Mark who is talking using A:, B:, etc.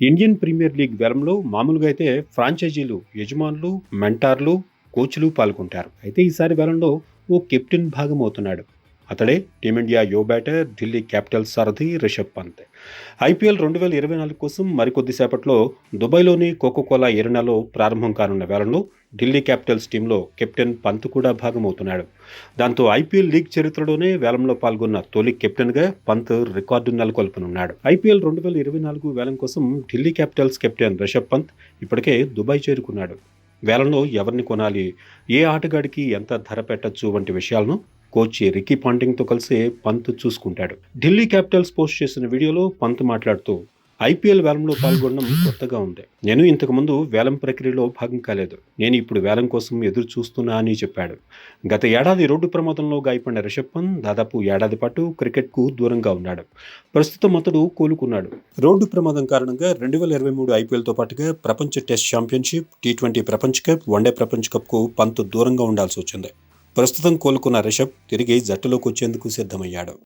A: Indian premier league వేలంలో మామూలుగా అయితే ఫ్రాంచైజీలు యజమానులు మెంటార్లు కోచ్లు పాల్గొంటారు. అయితే ఈసారి వేలంలో ఓ కెప్టెన్ భాగం అవుతున్నాడు అతడే టీమిండియా యో బ్యాటర్ ఢిల్లీ క్యాపిటల్స్ సారథి రిషబ్ పంత్. ఐపీఎల్ రెండు వేల ఇరవై నాలుగు కోసం మరికొద్ది సేపట్లో దుబాయ్లోని కోకోకోలా ఎరినాలో ప్రారంభం కానున్న వేలంలో ఢిల్లీ క్యాపిటల్స్ టీంలో కెప్టెన్ పంత్ కూడా భాగమవుతున్నాడు. దాంతో ఐపీఎల్ లీగ్ చరిత్రలోనే వేలంలో పాల్గొన్న తొలి కెప్టెన్గా పంత్ రికార్డు నెలకొల్పనున్నాడు. ఐపీఎల్ రెండు వేల ఇరవై నాలుగు వేలం కోసం ఢిల్లీ క్యాపిటల్స్ కెప్టెన్ రిషబ్ పంత్ ఇప్పటికే దుబాయ్ చేరుకున్నాడు. వేలంలో ఎవరిని కొనాలి ఏ ఆటగాడికి ఎంత ధర పెట్టచ్చు వంటి విషయాలను కోచ్ రికీ పాంటింగ్తో కలిసి పంత్ చూసుకుంటాడు. ఢిల్లీ క్యాపిటల్స్ పోస్ట్ చేసిన వీడియోలో పంత్ మాట్లాడుతూ ఐపీఎల్ వేలంలో పాల్గొనడం కొత్తగా ఉంది. నేను ఇంతకు ముందు వేలం ప్రక్రియలో భాగం కాలేదు. నేను ఇప్పుడు వేలం కోసం ఎదురు చూస్తున్నా అని చెప్పాడు. గత ఏడాది రోడ్డు ప్రమాదంలో గాయపడిన రిషబ్ పంత్ దాదాపు ఏడాది పాటు క్రికెట్కు దూరంగా ఉన్నాడు. ప్రస్తుతం అతడు కోలుకున్నాడు. రోడ్డు ప్రమాదం కారణంగా రెండు వేల ఇరవై మూడు ఐపీఎల్తో పాటుగా ప్రపంచ టెస్ట్ ఛాంపియన్షిప్ టీ ట్వంటీ ప్రపంచ కప్ వన్డే ప్రపంచ కప్కు పంత్ దూరంగా ఉండాల్సి వచ్చింది. ప్రస్తుతం కోలుకున్న రిషబ్ తిరిగి జట్టులోకి వచ్చేందుకు సిద్ధమయ్యాడు.